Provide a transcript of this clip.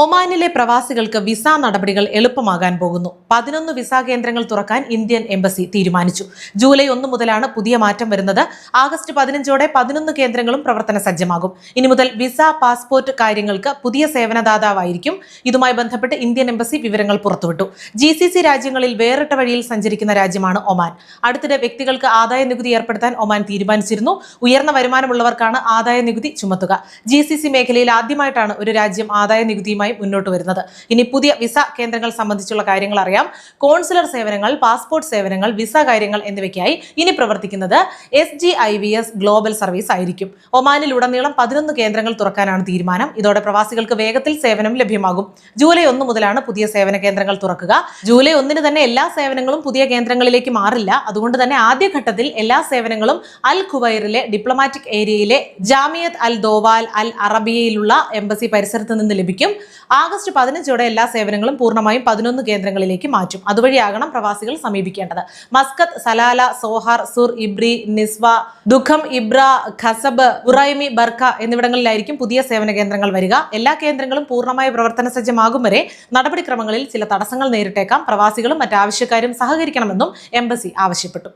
ഒമാനിലെ പ്രവാസികൾക്ക് വിസ നടപടികൾ എളുപ്പമാകാൻ പോകുന്നു. പതിനൊന്ന് വിസ കേന്ദ്രങ്ങൾ തുറക്കാൻ ഇന്ത്യൻ എംബസി തീരുമാനിച്ചു. ജൂലൈ ഒന്ന് മുതലാണ് പുതിയ മാറ്റം വരുന്നത്. ആഗസ്റ്റ് പതിനഞ്ചോടെ പതിനൊന്ന് കേന്ദ്രങ്ങളും പ്രവർത്തന സജ്ജമാകും. ഇനി മുതൽ വിസ പാസ്പോർട്ട് കാര്യങ്ങൾക്ക് പുതിയ സേവനദാതാവായിരിക്കും. ഇതുമായി ബന്ധപ്പെട്ട് ഇന്ത്യൻ എംബസി വിവരങ്ങൾ പുറത്തുവിട്ടു. ജി രാജ്യങ്ങളിൽ വേറിട്ട വഴിയിൽ സഞ്ചരിക്കുന്ന രാജ്യമാണ് ഒമാൻ. അടുത്തിടെ വ്യക്തികൾക്ക് ആദായ നികുതി ഏർപ്പെടുത്താൻ ഒമാൻ തീരുമാനിച്ചിരുന്നു. ഉയർന്ന വരുമാനമുള്ളവർക്കാണ് ആദായ നികുതി ചുമത്തുക. ജി മേഖലയിൽ ആദ്യമായിട്ടാണ് ഒരു രാജ്യം ആദായ നികുതിയുമായി മുന്നോട്ട് വരുന്നത്. ഇനി പുതിയ വിസ കേന്ദ്രങ്ങൾ സംബന്ധിച്ചുള്ള കാര്യങ്ങൾ അറിയാം. കോൺസുലർ സേവനങ്ങൾ പാസ്പോർട്ട് സേവനങ്ങൾ വിസ കാര്യങ്ങൾ എന്നിവയ്ക്കായി ഇനി പ്രവർത്തിക്കുന്നത് എസ് ഗ്ലോബൽ സർവീസ് ആയിരിക്കും. ഒമാനിലുടനീളം പതിനൊന്ന് കേന്ദ്രങ്ങൾ തുറക്കാനാണ് തീരുമാനം. ഇതോടെ പ്രവാസികൾക്ക് വേഗത്തിൽ സേവനം ലഭ്യമാകും. ജൂലൈ ഒന്ന് മുതലാണ് പുതിയ സേവന കേന്ദ്രങ്ങൾ തുറക്കുക. ജൂലൈ ഒന്നിന് തന്നെ എല്ലാ സേവനങ്ങളും പുതിയ കേന്ദ്രങ്ങളിലേക്ക് മാറില്ല. അതുകൊണ്ട് തന്നെ ആദ്യഘട്ടത്തിൽ എല്ലാ സേവനങ്ങളും അൽ ഖുവൈറിലെ ഡിപ്ലോമാറ്റിക് ഏരിയയിലെ ജാമിയത്ത് അൽ ദോവാൽ അൽ അറബിയയിലുള്ള എംബസി പരിസരത്ത് നിന്ന് ലഭിക്കും. ആഗസ്റ്റ് പതിനഞ്ചോടെ എല്ലാ സേവനങ്ങളും പൂർണമായും പതിനൊന്ന് കേന്ദ്രങ്ങളിലേക്ക് മാറ്റും. അതുവഴിയാകണം പ്രവാസികൾ സമീപിക്കേണ്ടത്. Muscat Salalah Sohar Sur Ibri Nizwa Duqm Ibra Khasab ഉറൈമി Barka എന്നിവിടങ്ങളിലായിരിക്കും പുതിയ സേവന കേന്ദ്രങ്ങൾ വരിക. എല്ലാ കേന്ദ്രങ്ങളും പൂർണമായി പ്രവർത്തന സജ്ജമാകും വരെ നടപടിക്രമങ്ങളിൽ ചില തടസ്സങ്ങൾ നേരിട്ടേക്കാം. പ്രവാസികളും മറ്റാവശ്യക്കാരും സഹകരിക്കണമെന്നും എംബസി ആവശ്യപ്പെട്ടു.